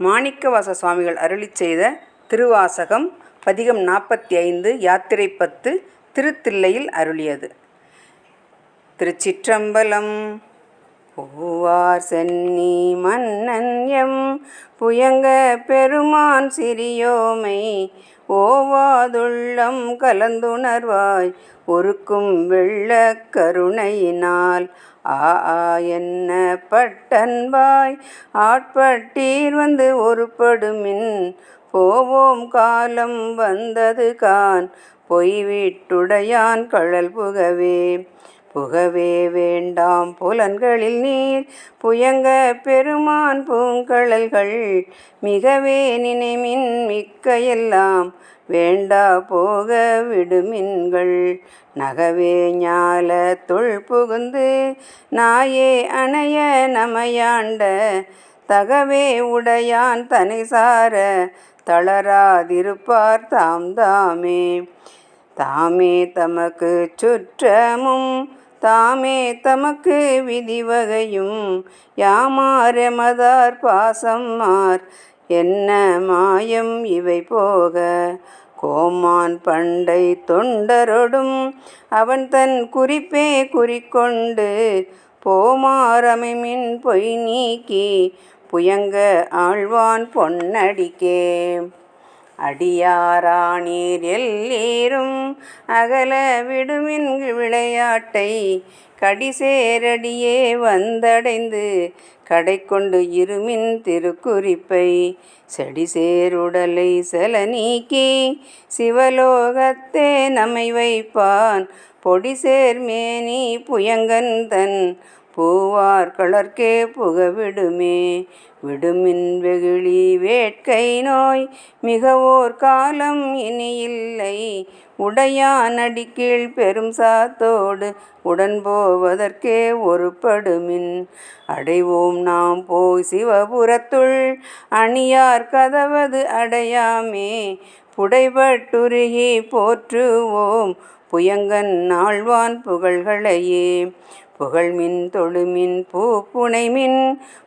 மாணிக்கவாச சுவாமிகள் அருளி செய்த திருவாசகம் பதிகம் நாற்பத்தி ஐந்து யாத்திரை பத்து திருத்தில்லையில் அருளியது. திருச்சிற்றம்பலம் பூவார் சென்னி மன்னன் எம் புயங்க பெருமான் சிறியோமை ஓவாதுள்ளம் கலந்துணர்வாய். ஒருக்கும் வெள்ள கருணையினால் ஆ ஆ என்ன பட்டன்பாய். ஆட்பட்டீர் வந்து ஒருபடுமின். போவோம் காலம் வந்தது கான். பொய்விட்டுடையான் கழல் புகவே. புகவே வேண்டாம். புலன்களில் நீர் புயங்க பெருமான் பூங்கழல்கள் மிகவே நினைமின் மிக்க எல்லாம் வேண்டா போக விடுமின்கள். நகவே ஞால தொல் புகுந்து நாயே அணைய நமையாண்ட தகவே உடையான் தனை சார தளராதிருப்பார் தாம் தாமே. தாமே தமக்கு சுற்றமும் தாமே தமக்கு விதிவகையும். யாமாரெமதார் பாசம்மார். என்ன மாயம் இவை போக. கோமான் பண்டை தொண்டரொடும் அவன் தன் குறிப்பே குறிக்கொண்டு. போமாரமின் பொய் நீக்கி புயங்க ஆழ்வான் பொன்னடிக்கே. அடியாரானீர் எல்லீரும் அகல விடுமின் விளையாட்டை கடிசேரடியே வந்தடைந்து கடை கொண்டு இருமின் திருக்குறிப்பை செடிசேருடலை செல நீக்கி சிவலோகத்தே நம்மை வைப்பான் பொடிசேர்மேனி புயங்கன் தன் பூவார் கலர்க்கே புகவிடுமே. விடுமின் வெகுளி வேட்கை நோய் மிகவோர் காலம் இனி இல்லை உடையான் அடிக்கீழ் பெரும் சாத்தோடு உடன் போவதற்கே ஒரு படுமின் அடைவோம் நாம் போய் சிவபுரத்துள். அணியார் கதவது அடையாமே. புடைபட்டுருகி போற்றுவோம். புயங்கன் நாழ்வான் புகழ்களையே. புகழ்மின் தொழுமின் பூ புனைமின்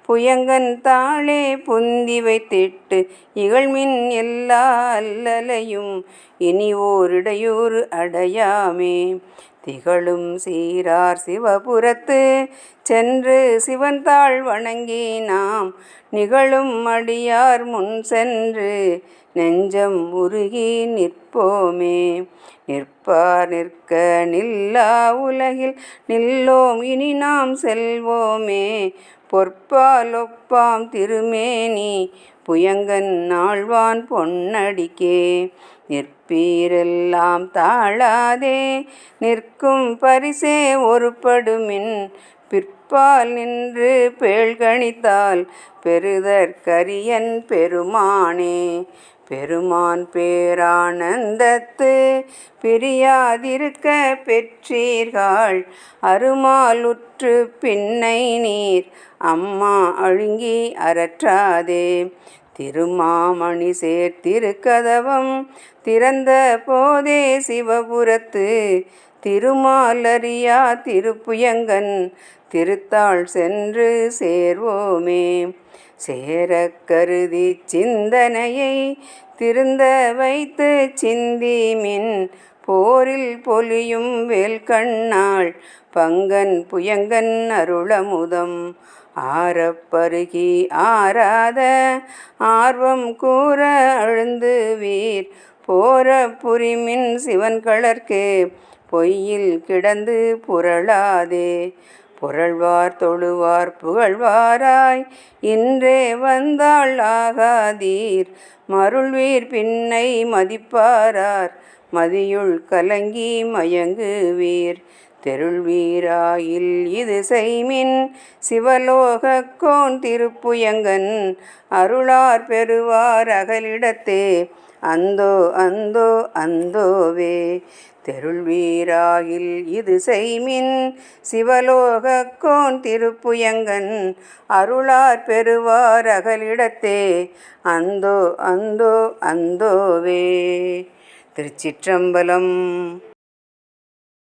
புயங்கன் தாளே புந்தி வைத்திட்டு இகழ்மின் எல்லா அல்லலையும் இனி ஓரிடையூறு அடையாமே. திகழும் சீரார் சிவபுரத்து. சென்று சிவன் தாழ் வணங்கி நாம் நிகழும் அடியார் முன் சென்று நெஞ்சம் உருகி நிற்போமே. நிற்பார் நிற்க நில்லா உலகில் நில்லோம் இனி நாம் செல்வோமே. பொற்பாலொப்பாம் திருமேனி புயங்கன் நாழ்வான் பொன்னடிக்கே. நிற்பீரெல்லாம் தாழாதே நிற்கும் பரிசே ஒருபடுமின். பிற்பால் நின்று பேழ்கணித்தால் பெறுதற்கரியன் பெருமானே. பெருமான் பேரானந்தத்து பிரியாதிருக்க பெற்றீர்கள். அருமாலுற்று பின்னை நீர் அம்மா அழுங்கி அறற்றாதே. திருமாமணி சேர்த்திருக்கதவம் திறந்த போதே சிவபுரத்து. திருமாலரியா திருப்புயங்கன் திருத்தாள் சென்று சேர்வோமே. சேர கருதி சிந்தனையை திருந்த வைத்து சிந்திமின் போரில் பொலியும் வேல்கண்ணாள் பங்கன் புயங்கன் அருளமுதம். ஆரப்பருகி ஆராத ஆர்வம் கூற அழுந்து வீர். போர புரிமின் சிவன் கலர்க்கு பொய்யில் கிடந்து புரளாதே. புரள்வார் தொழுவார் புகழ்வாராய். இன்றே வந்தாள் ஆகாதீர். மருள்வீர் பின்னை மதிப்பாரார். மதியுள் கலங்கி மயங்குவீர். தெருள்வீராயில் இது செய்மின் சிவலோகக்கோன் திருப்புயங்கன். அருளார் பெறுவார் அகலிடத்தே. அந்தோ அந்தோ அந்தோவே. தெருள்வீராகில் இது செய்மின் சிவலோகக்கோன் திருப்புயங்கன் அருளார் பெறுவார் அகலிடத்தே. அந்தோ அந்தோ அந்தோவே. திருச்சிற்றம்பலம்